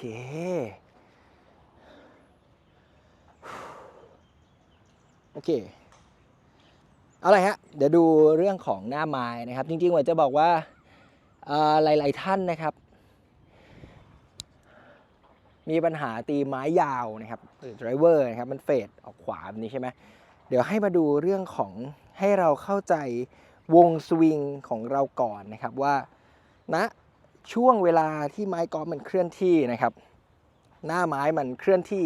โอเค เอาละฮะ เดี๋ยวดูเรื่องของหน้าไม้นะครับ จริงๆว่าจะบอกว่าหลายๆท่านนะครับ มีปัญหาตีไม้ยาวนะครับหรือ driver นะครับ มันเฟดออกขวาแบบนี้ใช่ไหมเดี๋ยวให้มาดูเรื่องของให้เราเข้าใจวงสวิงของเราก่อนนะครับว่าณนะ ช่วงเวลาที่ไม้กอล์ฟมันเคลื่อนที่นะครับ หน้าไม้มันเคลื่อนที่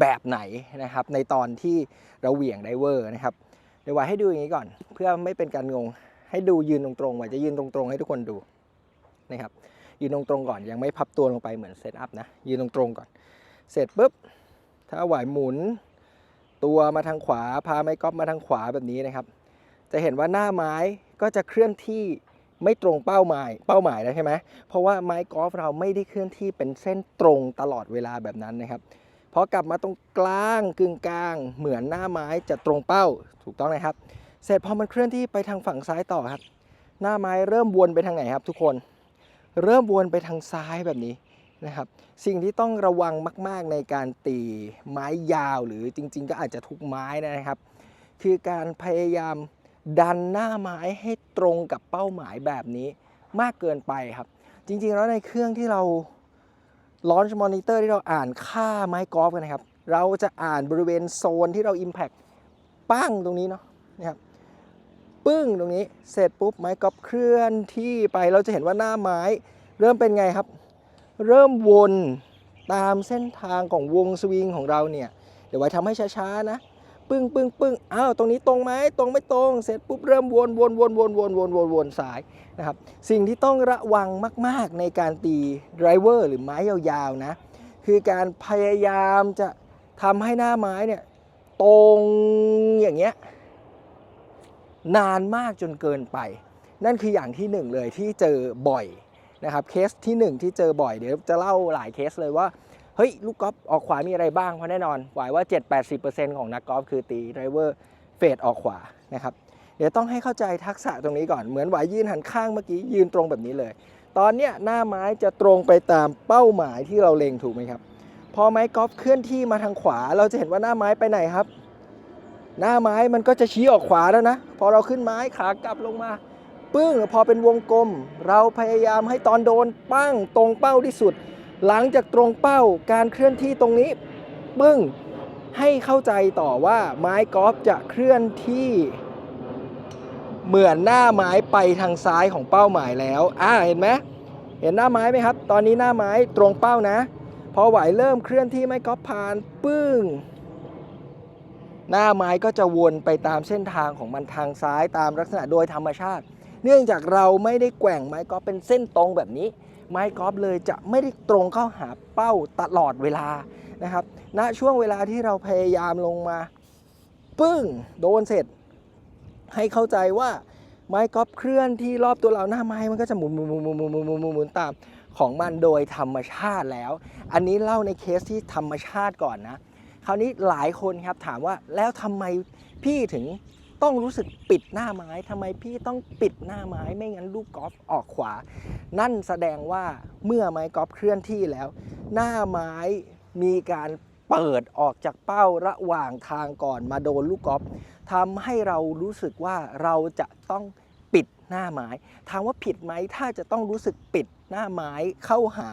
แบบไหนนะครับ ในตอนที่เราเหวี่ยงไดเวอร์นะครับเดี๋ยวไว้ให้ดูอย่างนี้ก่อน เพื่อไม่เป็นการงง ให้ดูยืนตรงๆไว้จะยืนตรงๆ ให้ทุกคนดูนะครับ ยืนตรงๆก่อนยังไม่พับตัวลงไปเหมือนเซตอัพนะยืนตรงๆก่อน เสร็จปุ๊บถ้าไหวหมุน ตัวมาทางขวาพาไม้กอล์ฟมาทางขวาแบบนี้นะครับ จะเห็นว่าหน้าไม้ก็จะเคลื่อนที่ ไม่ตรงเป้าหมายเป้าหมายแล้วใช่ไหมเพราะว่าไม้กอล์ฟเราไม่ได้เคลื่อนที่เป็นเส้นตรงตลอดเวลาแบบนั้นนะครับพอกลับมาตรงกลางกึ่งกลาง เหมือนหน้าไม้จะตรงเป้าถูกต้องนะครับ เสร็จพอมันเคลื่อนที่ไปทางฝั่งซ้ายต่อครับ หน้าไม้เริ่มวนไปทางไหนครับ ทุกคน เริ่มวนไปทางซ้ายแบบนี้นะครับ สิ่งที่ต้องระวังมาก ๆในการตีไม้ยาวหรือจริง ๆ ก็อาจจะทุกไม้นะครับ คือการพยายาม ดันหน้าไม้ให้ตรงกับเป้าหมายแบบนี้มากเกินไปครับ จริงๆแล้วในเครื่องที่เรา Launch Monitor ที่เราอ่านค่าไม้กอล์ฟกันนะครับ เราจะอ่านบริเวณโซนที่เรา Impact ปั้งตรงนี้เนาะนะครับปึ้งตรงนี้เสร็จปุ๊บไม้กอล์ฟเคลื่อนที่ไปเราจะเห็นว่าหน้าไม้ เริ่มเป็นไงครับ เริ่มวนตามเส้นทางของวงสวิงของเราเนี่ย เดี๋ยวไว้ทำให้ช้าๆนะ ปึ้งปึ้งปึ้งอ้าวตรงนี้ตรงไหมตรงไม่ตรงเสร็จปุ๊บเริ่มวนวนวนวนวนวนวนวนสายนะครับสิ่งที่ต้องระวังมาก ๆ ในการตีไดรเวอร์หรือไม้ยาวๆนะคือการพยายามจะทำให้หน้าไม้เนี่ยตรงอย่างเงี้ยนานมากจนเกินไป นั่นคืออย่างที่หนึ่งเลยที่เจอบ่อยนะครับเคสที่หนึ่งที่เจอบ่อยเดี๋ยวจะเล่าหลายเคสเลยว่า เฮ้ยลูกกอล์ฟออกขวามีอะไรบ้าง เพราะแน่นอนหวายว่า 7-80%ของนักกอล์ฟคือตีไดรเวอร์เฟดออกขวานะครับเดี๋ยวต้องให้เข้าใจทักษะตรงนี้ก่อนเหมือนหวายยืนหันข้างเมื่อกี้ยืนตรงแบบนี้เลย ตอนเนี้ยหน้าไม้จะตรงไปตามเป้าหมายที่เราเล็งถูกไหมครับ พอไม้กอล์ฟเคลื่อนที่มาทางขวา เราจะเห็นว่าหน้าไม้ไปไหนครับ หน้าไม้มันก็จะชี้ออกขวาแล้วนะ พอเราขึ้นไม้ขากลับลงมาปึ้งพอเป็นวงกลม เราพยายามให้ตอนโดนปั้งตรงเป้าที่สุด หลังจากตรงเป้าการเคลื่อนที่ตรงนี้ปึ้งให้เข้าใจต่อว่าไม้กอล์ฟจะเคลื่อนที่ เหมือนหน้าไม้ไปทางซ้ายของเป้าหมายแล้ว อ่าเห็นไหมเห็นหน้าไม้ไหมครับ ตอนนี้หน้าไม้ตรงเป้านะ พอไหวเริ่มเคลื่อนที่ไม้กอล์ฟผ่านปึ้ง หน้าไม้ก็จะวนไปตามเส้นทางของมันทางซ้ายตามลักษณะโดยธรรมชาติ เนื่องจากเราไม่ได้แกว่งไม้กอล์ฟเป็นเส้นตรงแบบนี้ ไม้กอล์ฟเลยจะไม่ได้ตรงเข้าหาเป้าตลอดเวลานะครับณนะช่วงเวลาที่เราพยายามลงมา ปึ้ง โดนเสร็จ ให้เข้าใจว่าไม้กอล์ฟเคลื่อนที่รอบตัวเราหน้าไม้มันก็จะหมุนหมุนหมุนหมุนหมุนหมุนหมุนตามของมันโดยธรรมชาติแล้ว อันนี้เล่าในเคสที่ธรรมชาติก่อนนะ คราวนี้หลายคนครับถามว่าแล้วทำไมพี่ถึง ต้องรู้สึกปิดหน้าไม้ทำไมพี่ต้องปิดหน้าไม้ไม่งั้นลูกกอล์ฟออกขวา นั่นแสดงว่าเมื่อไม้กอล์ฟเคลื่อนที่แล้ว หน้าไม้มีการเปิดออกจากเป้าระหว่างทางก่อนมาโดนลูกกอล์ฟทำให้เรารู้สึกว่าเราจะต้องปิดหน้าไม้ถามว่าผิดไหมถ้าจะต้องรู้สึกปิดหน้าไม้เข้าหา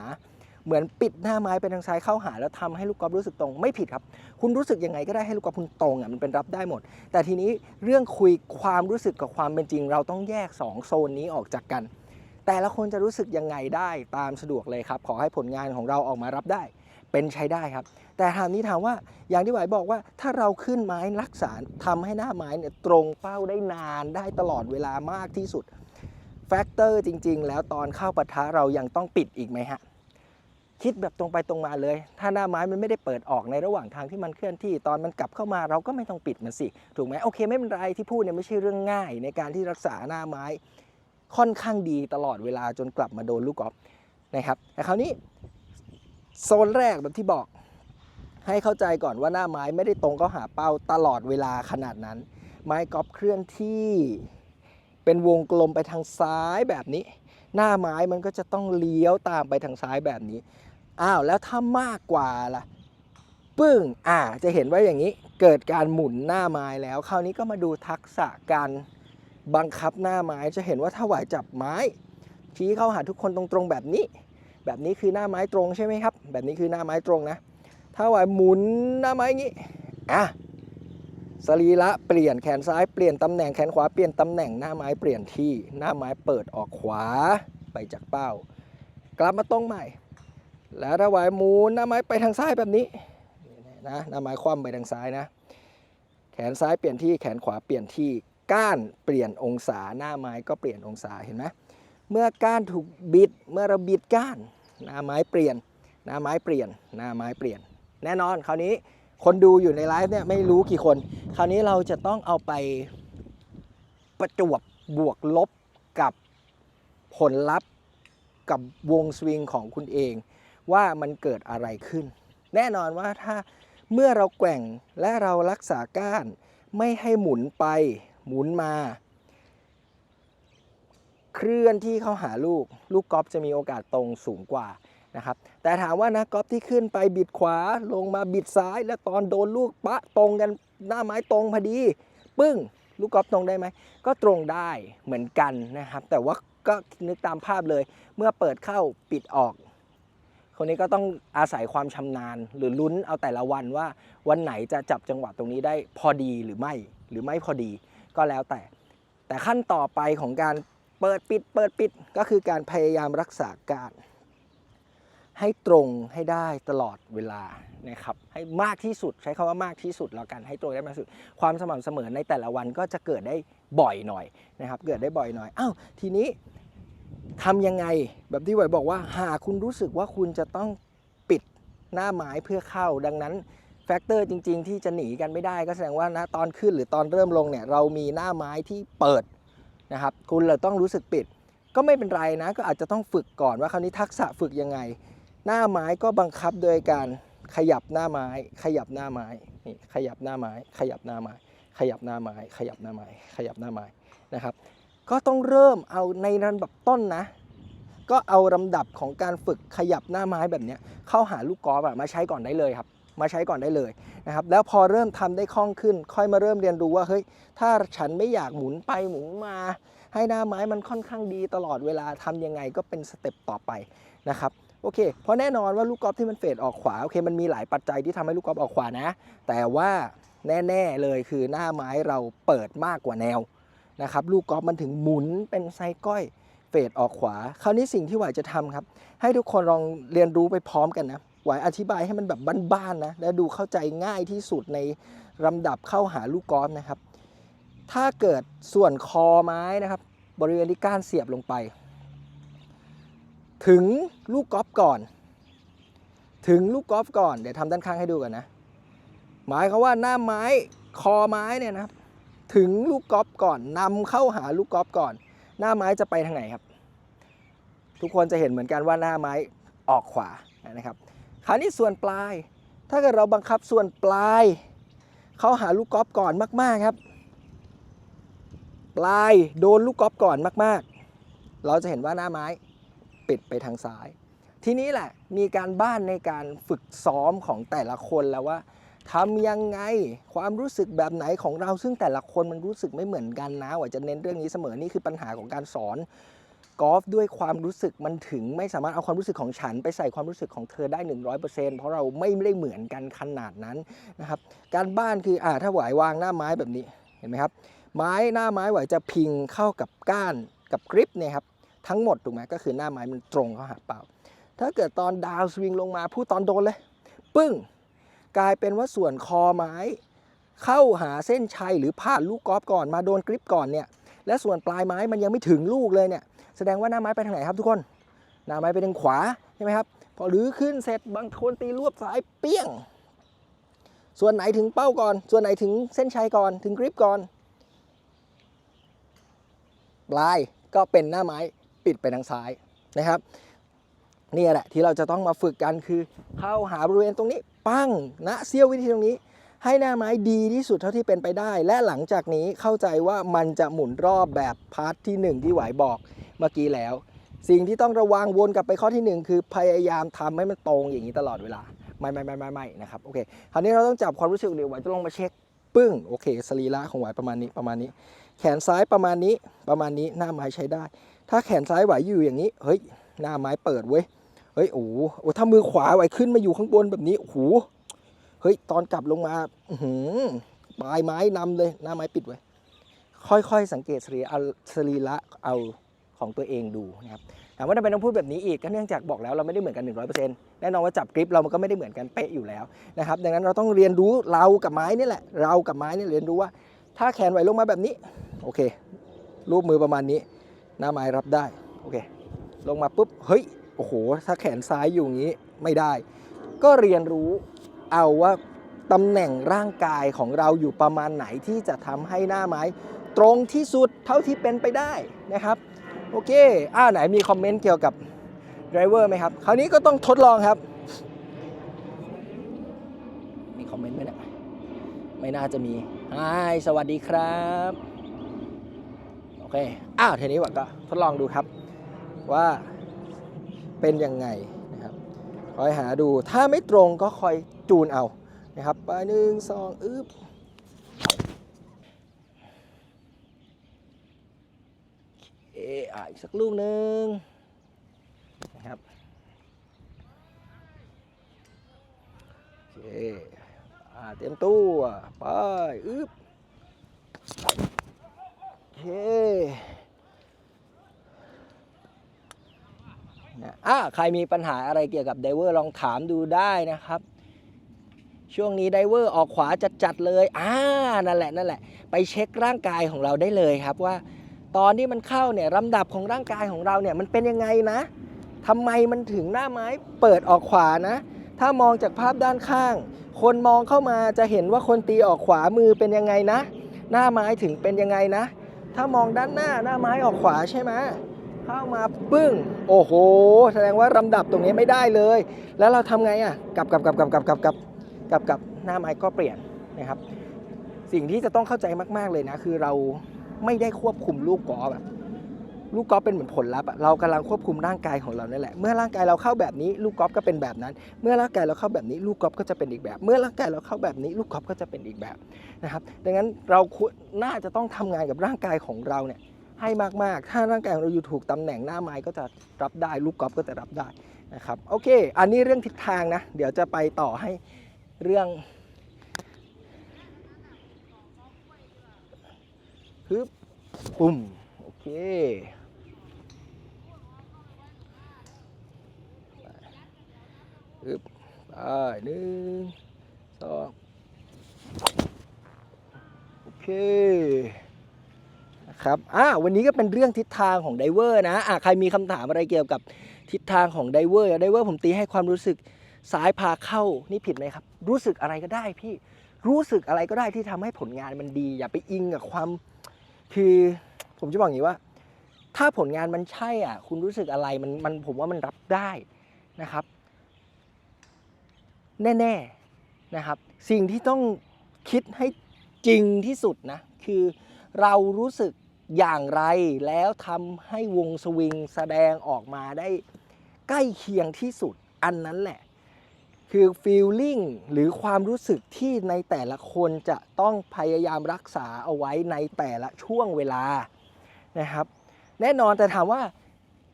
เหมือนปิดหน้าไม้ไปทางซ้ายเข้าหา แล้วทำให้ลูกกอล์ฟรู้สึกตรงไม่ผิดครับ คุณรู้สึกยังไงก็ได้ให้ลูกกอล์ฟคุณตรงอะมันเป็นรับได้หมด แต่ทีนี้เรื่องคุยความรู้สึกกับความเป็นจริง เราต้องแยก 2 โซนนี้ออกจากกัน แต่ละคนจะรู้สึกยังไงได้ตามสะดวกเลยครับ ขอให้ผลงานของเราออกมารับได้ เป็นใช้ได้ครับ แต่ถามนี้ถามว่าอย่างที่หวายบอกว่าถ้าเราขึ้นไม้รักษาทำให้หน้าไม้เนี่ยตรงเป้าได้นานได้ตลอดเวลามากที่สุดแฟกเตอร์จริง ๆ แล้วตอนเข้าปะทะเรายังต้องปิดอีกไหมฮะ คิดแบบตรงไปตรงมาเลย ถ้าหน้าไม้มันไม่ได้เปิดออกในระหว่างทางที่มันเคลื่อนที่ตอนมันกลับเข้ามาเราก็ไม่ต้องปิดมันสิ ถูกไหมโอเคไม่เป็นไรที่พูดเนี่ยไม่ใช่เรื่องง่าย ในการที่รักษาหน้าไม้ค่อนข้างดีตลอดเวลาจนกลับมาโดนลูกกอล์ฟนะครับแต่คราวนี้โซนแรกแบบที่บอก ให้เข้าใจก่อนว่าหน้าไม้ไม่ได้ตรงเข้าหาเป้าตลอดเวลาขนาดนั้น ไม้กอล์ฟเคลื่อนที่เป็นวงกลมไปทางซ้ายแบบนี้ หน้าไม้มันก็จะต้องเลี้ยวตามไปทางซ้ายแบบนี้ อ้าวแล้วถ้ามากกว่าล่ะปึ้งอ่าจะเห็นว่าอย่างนี้เกิดการหมุนหน้าไม้แล้ว คราวนี้ก็มาดูทักษะการบังคับหน้าไม้จะเห็นว่าถ้าหวายจับไม้ ชี้เข้าหาทุกคนตรงๆแบบนี้ แบบนี้คือหน้าไม้ตรงใช่ไหมครับ แบบนี้คือหน้าไม้ตรงนะ ถ้าหวายหมุนหน้าไม้อย่างนี้อะสรีระเปลี่ยนแขนซ้ายเปลี่ยนตำแหน่งแขนขวาเปลี่ยนตำแหน่งหน้าไม้เปลี่ยนที่หน้าไม้เปิดออกขวาไปจากเป้า กลับมาตรงใหม่ แล้วถ้าหวายหมุนหน้าไม้ไปทางซ้ายแบบนี้นะหน้าไม้คว่ำไปทางซ้ายนะ แขนซ้ายเปลี่ยนที่แขนขวาเปลี่ยนที่ก้านเปลี่ยนองศาหน้าไม้ก็เปลี่ยนองศาเห็นไหมเมื่อก้านถูกบิดเมื่อเราบิดก้าน หน้าไม้เปลี่ยน หน้าไม้เปลี่ยน หน้าไม้เปลี่ยน แน่นอนคราวนี้คนดูอยู่ในไลฟ์เนี่ยไม่รู้กี่คน คราวนี้เราจะต้องเอาไปประจวบบวกลบกับผลลัพธ์กับวงสวิงของคุณเอง ว่ามันเกิดอะไรขึ้น แน่นอนว่าถ้าเมื่อเราแกว่งและเรารักษาก้าน ไม่ให้หมุนไปหมุนมา เคลื่อนที่เข้าหาลูก ลูกกอล์ฟจะมีโอกาสตรงสูงกว่านะครับแต่ถามว่านักกอล์ฟที่ขึ้นไปบิดขวาลงมาบิดซ้าย แล้วตอนโดนลูกปะตรงกันหน้าไม้ตรงพอดี ปึ้ง ลูกกอล์ฟตรงได้ไหม ก็ตรงได้เหมือนกันนะครับ แต่ว่าก็นึกตามภาพเลย เมื่อเปิดเข้าปิดออก คนนี้ก็ต้องอาศัยความชำนาญ หรือลุ้นเอาแต่ละวันว่าวันไหนจะจับจังหวะตรงนี้ได้พอดีหรือไม่หรือไม่พอดีก็แล้วแต่ แต่ขั้นต่อไปของการเปิดปิดเปิดปิดก็คือการพยายามรักษาการให้ตรงให้ได้ตลอดเวลานะครับให้มากที่สุดใช้คำว่ามากที่สุดแล้วกันให้ตรงได้มากที่สุด ความสม่ำเสมอในแต่ละวันก็จะเกิดได้บ่อยหน่อยนะครับ เกิดได้บ่อยหน่อยอ้าวทีนี้ ทำยังไงแบบที่ไหวบอกว่า หากคุณรู้สึกว่าคุณจะต้องปิดหน้าไม้เพื่อเข้า ดังนั้นแฟกเตอร์จริง ๆ ที่จะหนีกันไม่ได้ ก็แสดงว่านะตอนขึ้นหรือตอนเริ่มลงเนี่ยเรามีหน้าไม้ที่เปิดนะครับ คุณเลยต้องรู้สึกปิด ก็ไม่เป็นไรนะ ก็อาจจะต้องฝึกก่อนว่าคราวนี้ทักษะฝึกยังไง หน้าไม้ก็บังคับโดยการขยับหน้าไม้ ขยับหน้าไม้นี่ขยับหน้าไม้ ขยับหน้าไม้ ขยับหน้าไม้ ขยับหน้าไม้ ขยับหน้าไม้นะครับ ก็ต้องเริ่มเอาในระดับต้นนะ ก็เอาลำดับของการฝึกขยับหน้าไม้แบบนี้เข้าหาลูกกอล์ฟมาใช้ก่อนได้เลยครับ มาใช้ก่อนได้เลยนะครับ แล้วพอเริ่มทำได้คล่องขึ้น ค่อยมาเริ่มเรียนรู้ว่าเฮ้ยถ้าฉันไม่อยากหมุนไปหมุนมา ให้หน้าไม้มันค่อนข้างดีตลอดเวลาทำยังไงก็เป็นสเต็ปต่อไปนะครับโอเค เพราะแน่นอนว่าลูกกอล์ฟที่มันเฟดออกขวา โอเค มันมีหลายปัจจัยที่ทำให้ลูกกอล์ฟออกขวานะ แต่ว่าแน่ ๆ เลยคือหน้าไม้เราเปิดมากกว่าแนว นะครับลูกกอล์ฟมันถึงหมุนเป็นไซก้อยเฟดออกขวา คราวนี้สิ่งที่หวายจะทำครับ ให้ทุกคนลองเรียนรู้ไปพร้อมกันนะหวายอธิบายให้มันแบบบ้านๆนะและดูเข้าใจง่ายที่สุดในลำดับเข้าหาลูกกอล์ฟนะครับ ถ้าเกิดส่วนคอไม้นะครับ บริเวณที่ก้านเสียบลงไป ถึงลูกกอล์ฟก่อน ถึงลูกกอล์ฟก่อนเดี๋ยวทำด้านข้างให้ดูกันนะหมายความว่าหน้าไม้คอไม้เนี่ยนะครับ ถึงลูกกอล์ฟก่อนนำเข้าหาลูกกอล์ฟก่อน หน้าไม้จะไปทางไหนครับ ทุกคนจะเห็นเหมือนกันว่าหน้าไม้ออกขวานะครับคราวนี้ส่วนปลาย ถ้าเกิดเราบังคับส่วนปลาย เข้าหาลูกกอล์ฟก่อนมาก ๆครับ ปลายโดนลูกกอล์ฟก่อนมาก ๆ เราจะเห็นว่าหน้าไม้ปิดไปทางซ้าย ทีนี้แหละมีการบ้านในการฝึกซ้อมของแต่ละคนแล้วว่า ทำยังไงความรู้สึกแบบไหนของเราซึ่งแต่ละคนมันรู้สึกไม่เหมือนกันนะว่าจะเน้นเรื่องนี้เสมอนี่คือปัญหาของการสอนกอล์ฟด้วยความรู้สึกมันถึงไม่สามารถเอาความรู้สึกของฉัน ไปใส่ความรู้สึกของเธอได้ 100%เพราะเราไม่ได้เหมือนกันขนาดนั้นนะครับการบ้านคืออ่าถ้าหวายวางหน้าไม้แบบนี้เห็นไหมครับ ไม้หน้าไม้ไหวจะพิงเข้ากับก้านกับกริปเนี่ยครับทั้งหมดถูกไหมก็คือหน้าไม้มันตรงเข้าหาเป้าถ้าเกิดตอนดาวสวิงลงมาพูดตอนโดนเลย ปึ้ง กลายเป็นว่าส่วนคอไม้ เข้าหาเส้นชัยหรือผ่านลูกกอล์ฟก่อนมาโดนกริปก่อนเนี่ยและส่วนปลายไม้มันยังไม่ถึงลูกเลยเนี่ยแสดงว่าหน้าไม้ไปทางไหนครับทุกคน หน้าไม้ไปทางขวาใช่ไหมครับพอหรือขึ้นเสร็จบางคนตีรวบซ้ายเปี้ยง ส่วนไหนถึงเป้าก่อน ส่วนไหนถึงเส้นชัยก่อนถึงกริปก่อน ปลายก็เป็นหน้าไม้ปิดไปทางซ้ายนะครับนี่แหละที่เราจะต้องมาฝึกกันคือเข้าหาบริเวณตรงนี้ ปั้งณเสี้ยววิธีตรงนี้ ให้หน้าไม้ดีที่สุดเท่าที่เป็นไปได้ และหลังจากนี้เข้าใจว่ามันจะหมุนรอบแบบพาร์ทที่ 1 ที่หวายบอกเมื่อกี้แล้ว สิ่งที่ต้องระวังวนกลับไปข้อที่หนึ่งคือพยายามทำให้มันตรงอย่างนี้ตลอดเวลาไม่ไม่ไม่ไม่ไม่นะครับโอเคคราวนี้เราต้องจับความรู้สึกเดี๋ยวไหวจะลงมาเช็คปึ้งโอเคสรีระของไหวประมาณนี้ประมาณนี้ แขนซ้ายประมาณนี้ประมาณนี้หน้าไม้ใช้ได้ ถ้าแขนซ้ายไหวอยู่อย่างนี้เฮ้ยหน้าไม้เปิดเว้ย ฮ้ยโอ้โหถ้ามือขวาไหวขึ้นมาอยู่ข้างบนแบบนี้โอ้โหเฮ้ยตอนกลับลงมาหือปลายไม้นำเลยหน้าไม้ปิดไว้ ค่อยๆ สังเกตสรีเอาสรีระเอาของตัวเองดูนะครับถามว่าทำไมต้องพูดแบบนี้อีกก็เนื่องจากบอกแล้วเราไม่ได้เหมือนกัน 100%แน่นอนว่าจับกริปเรามันก็ไม่ได้เหมือนกันเป๊ะอยู่แล้วนะครับดังนั้นเราต้องเรียนรู้เรากับไม้นี่แหละเรากับไม้นี่เรียนรู้ว่า ถ้าแขนไหวลงมาแบบนี้โอเครูปมือประมาณนี้ หน้าไม้รับได้โอเคลงมาปุ๊บเฮ้ย โอ้โห ถ้าแขนซ้ายอยู่อย่างนี้ไม่ได้ ก็เรียนรู้เอาว่าตำแหน่งร่างกายของเราอยู่ประมาณไหนที่จะทำให้หน้าไม้ ตรงที่สุดเท่าที่เป็นไปได้นะครับ โอเคอ้าวไหนมีคอมเมนต์เกี่ยวกับไดรเวอร์ไหมครับ คราวนี้ก็ต้องทดลองครับ มีคอมเมนต์ไหมเนี่ยไม่น่าจะมีไฮสวัสดีครับ โอเค อ้าวทีนี้ว่าก็ทดลองดูครับว่า เป็นยังไงนะครับคอยหาดูถ้าไม่ตรงก็คอยจูนเอานะครับไปหนึ่งสองอึ๊บเอออีกสักลูกหนึ่งนะครับโอเคอ่เตรียมตัว ไป อึ๊บโอเค นะอะใครมีปัญหาอะไรเกี่ยวกับไดเวอร์ลองถามดูได้นะครับ ช่วงนี้ไดเวอร์ออกขวาจัดๆเลยอ่านั่นแหละนั่นแหละ ไปเช็คร่างกายของเราได้เลยครับว่า ตอนที่มันเข้าเนี่ยลำดับของร่างกายของเราเนี่ยมันเป็นยังไงนะทำไมมันถึงหน้าไม้เปิดออกขวานะ ถ้ามองจากภาพด้านข้าง คนมองเข้ามาจะเห็นว่าคนตีออกขวามือเป็นยังไงนะ หน้าไม้ถึงเป็นยังไงนะ ถ้ามองด้านหน้าหน้าไม้ออกขวาใช่ไหม เข้ามาปึ้ง โอ้โห แสดงว่าลำดับตรงนี้ไม่ได้เลย แล้วเราทำไงอะกลับกลับกลับกลับกลับกลับกลับกลับกลับหน้าไม้ก็เปลี่ยนนะครับ สิ่งที่จะต้องเข้าใจมาก ๆเลยนะ คือเราไม่ได้ควบคุมลูกกอล์ฟลูกกอล์ฟเป็นเหมือนผลลัพธ์เรากำลังควบคุมร่างกายของเรานั่นแหละ เมื่อร่างกายเราเข้าแบบนี้ ลูกกอล์ฟก็เป็นแบบนั้น เมื่อร่างกายเราเข้าแบบนี้ ลูกกอล์ฟก็จะเป็นอีกแบบ เมื่อร่างกายเราเข้าแบบนี้ ลูกกอล์ฟก็จะเป็นอีกแบบนะครับ ดังนั้นเราควรน่าจะต้องทำงานกับร่างกายของเราเนี่ย ให้มากๆ ถ้าร่างกายของเราอยู่ถูกตำแหน่งหน้าไม้ก็จะรับได้ลูกกอล์ฟก็จะรับได้นะครับโอเค อันนี้เรื่องทิศทางนะ เดี๋ยวจะไปต่อให้เรื่องฮึบปุ่มโอเคฮึบไปหนึ่งสองโอเค นะครับอ่าวันนี้ก็เป็นเรื่องทิศทางของไดเวอร์นะอ่าใครมีคำถามอะไรเกี่ยวกับทิศทางของไดเวอร์ไดเวอร์ผมตีให้ความรู้สึกซ้ายพาเข้านี่ผิดไหมครับ รู้สึกอะไรก็ได้พี่รู้สึกอะไรก็ได้ที่ทำให้ผลงานมันดี อย่าไปอิงกับความคือผมจะบอกอย่างนี้ว่า ถ้าผลงานมันใช่อะ คุณรู้สึกอะไรมันมันผมว่ามันรับได้นะครับ แน่ๆนะครับ สิ่งที่ต้องคิดให้จริงที่สุดนะ คือเรารู้สึก อย่างไรแล้วทำให้วงสวิงแสดงออกมาได้ใกล้เคียงที่สุดอันนั้นแหละ คือ feeling หรือความรู้สึกที่ในแต่ละคนจะต้องพยายามรักษาเอาไว้ในแต่ละช่วงเวลานะครับ แน่นอนแต่ถามว่า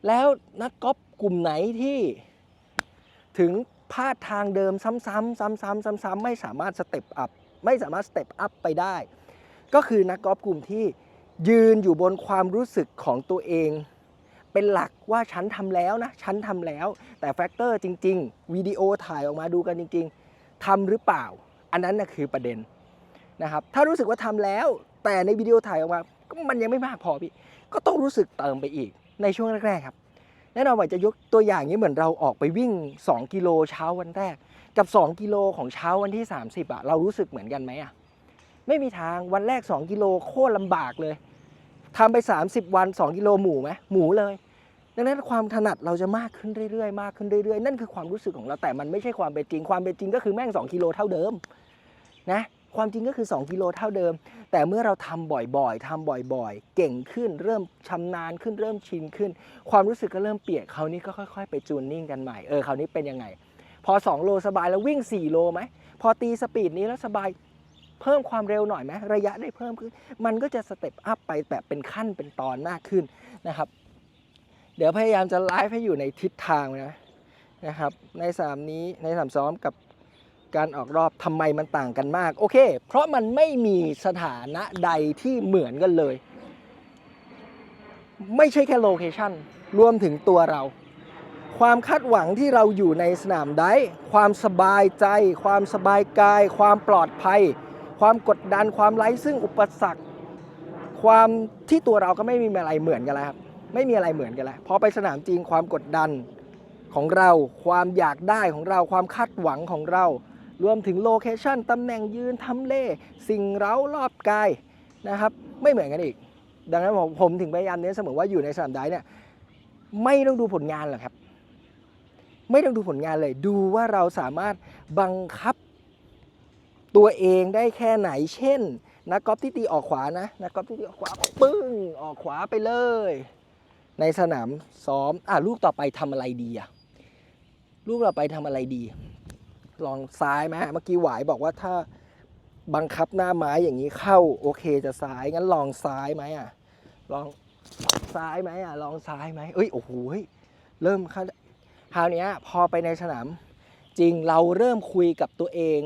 แล้วนักกอล์ฟกลุ่มไหนที่ถึงพลาดทางเดิมซ้ำๆซ้ำๆซ้ำๆไม่สามารถสเต็ปอัพไม่สามารถสเต็ปอัพไปได้ ก็คือนักกอล์ฟกลุ่มที่ ยืนอยู่บนความรู้สึกของตัวเอง เป็นหลักว่าฉันทำแล้วนะ ฉันทำแล้ว แต่แฟกเตอร์จริง ๆ วิดีโอถ่ายออกมาดูกันจริง ๆทำหรือเปล่า อันนั้นนะคือประเด็นนะครับ ถ้ารู้สึกว่าทำแล้ว แต่ในวิดีโอถ่ายออกมาก็มันยังไม่มากพอพี่ ก็ต้องรู้สึกเติมไปอีกในช่วงแรกๆครับแน่นอนว่าจะยกตัวอย่างนี้เหมือนเราออกไปวิ่ง 2 กิโลเช้าวันแรก กับ 2 กิโลของเช้าวันที่ 30อะเรารู้สึกเหมือนกันไหมอะไม่มีทางวันแรก 2 กิโลโคตรลำบากเลย ทำไป 30 วัน 2 กิโลหมูไหมหมูเลย ดังนั้นความถนัดเราจะมากขึ้นเรื่อยๆ มากขึ้นเรื่อยๆ นั่นคือความรู้สึกของเรา แต่มันไม่ใช่ความเป็นจริง ความเป็นจริงก็คือแม่ง 2 กิโลเท่าเดิมนะ ความจริงก็คือ 2 กิโลเท่าเดิม แต่เมื่อเราทำบ่อยๆทำบ่อยๆ เก่งขึ้น เริ่มชำนาญขึ้น เริ่มชินขึ้น ความรู้สึกก็เริ่มเปลี่ยนคราวนี้ก็ค่อยๆ ไปจูนนิ่งกันใหม่ เออ คราวนี้เป็นยังไง พอ 2 โลสบายแล้ววิ่ง 4 โลไหม พอตีสปีดนี้แล้วสบาย เพิ่มความเร็วหน่อยไหมระยะได้เพิ่มขึ้น มันก็จะสเต็ปอัพไปแบบเป็นขั้นเป็นตอนมากขึ้นนะครับ เดี๋ยวพยายามจะไลฟ์ให้อยู่ในทิศทางนะนะครับ ในสนามนี้ในสนามซ้อมกับการออกรอบทำไมมันต่างกันมาก โอเค เพราะมันไม่มีสถานะใดที่เหมือนกันเลย ไม่ใช่แค่โลเคชันรวมถึงตัวเรา ความคาดหวังที่เราอยู่ในสนามไดฟ์ความสบายใจ ความสบายกาย ความปลอดภัย ความกดดันความไร้ซึ่งอุปสรรค ความที่ตัวเราก็ไม่มีอะไรเหมือนกันแล้วครับไม่มีอะไรเหมือนกันแล้วพอไปสนามจริงความกดดันของเรา ความอยากได้ของเราความคาดหวังของเรา รวมถึงโลเคชันตำแหน่งยืนทำเล สิ่งเร้ารอบกายนะครับ ไม่เหมือนกันอีก ดังนั้นผมผมถึงพยายามเน้นเสมอว่าอยู่ในสนามไดฟ์เนี่ยไม่ต้องดูผลงานหรอกครับ ไม่ต้องดูผลงานเลย ดูว่าเราสามารถบังคับ ตัวเองได้แค่ไหน เช่น นักกอล์ฟที่ตีออกขวานะนักกอล์ฟที่ตีออกขวาปึ้งออกขวาไปเลย ในสนามซ้อมอะลูกต่อไปทำอะไรดีอะลูกต่อไปทำอะไรดี ลองซ้ายไหมเมื่อกี้หวายบอกว่าถ้าบังคับหน้าไม้อย่างนี้เข้าโอเคจะซ้ายงั้นลองซ้ายไหมอะลองซ้ายไหมอะลองซ้ายไหมเอ้ยโอ้โหเริ่มคราวนี้พอไปในสนามจริงเราเริ่มคุยกับตัวเอง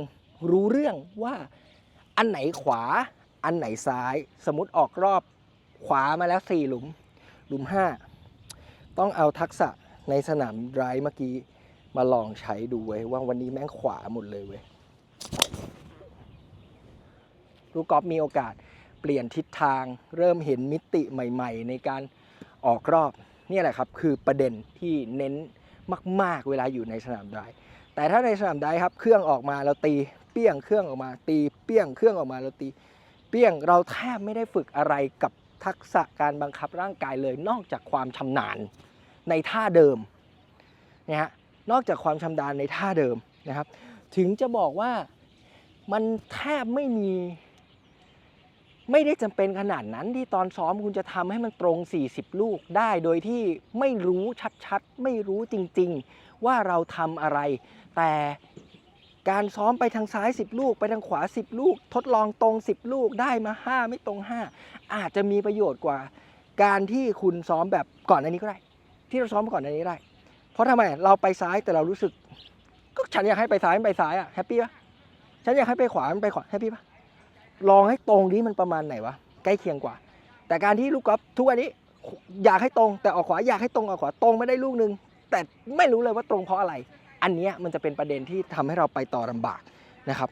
รู้เรื่องว่าอันไหนขวาอันไหนซ้าย สมมติออกรอบขวามาแล้ว 4 หลุม หลุม 5 ต้องเอาทักษะในสนามไดรฟ์เมื่อกี้มาลองใช้ดูเว้ยว่าวันนี้แม่งขวาหมดเลยเว้ยลูกกอล์ฟมีโอกาสเปลี่ยนทิศทางเริ่มเห็นมิติใหม่ ๆ ในการออกรอบนี่แหละครับ คือประเด็นที่เน้นมาก ๆ เวลาอยู่ในสนามไดรฟ์แต่ถ้าในสนามไดรฟ์ครับ เครื่องออกมาเราตี เปี้ยงเครื่องออกมา ตีเปี้ยงเครื่องออกมาเราตี เปี้ยงเราแทบไม่ได้ฝึกอะไรกับทักษะการบังคับร่างกายเลย นอกจากความชำนาญในท่าเดิมนะฮะนอกจากความชำนาญในท่าเดิมนะครับ ถึงจะบอกว่ามันแทบไม่มี ไม่ได้จำเป็นขนาดนั้นที่ตอนซ้อมคุณจะทำให้มันตรง 40 ลูกได้โดยที่ไม่รู้ชัดๆ ไม่รู้จริงๆ ว่าเราทำอะไร แต่ การซ้อมไปทางซ้าย 10 ลูก ไปทางขวา 10 ลูก ทดลองตรง 10 ลูกได้มา 5 ไม่ตรง 5 อาจจะมีประโยชน์กว่า การที่คุณซ้อมแบบก่อนอันนี้ก็ได้ ที่เราซ้อมก่อนอันนี้ได้ เพราะทำไมเราไปซ้ายแต่เรารู้สึก ก็ฉันอยากให้ไปซ้ายมันไปซ้ายอะแฮปปี้ปะฉันอยากให้ไปขวามันไปขวาแฮปปี้ปะลองให้ตรงนี้มันประมาณไหนวะใกล้เคียงกว่า แต่การที่ลูกกอล์ฟทุกวันนี้อยากให้ตรงแต่ออกขวาอยากให้ตรงออกขวาตรงไม่ได้ลูกหนึงแต่ไม่รู้เลยว่าตรงเพราะอะไร อันนี้มันจะเป็นประเด็นที่ทำให้เราไปต่อลำบากนะครับ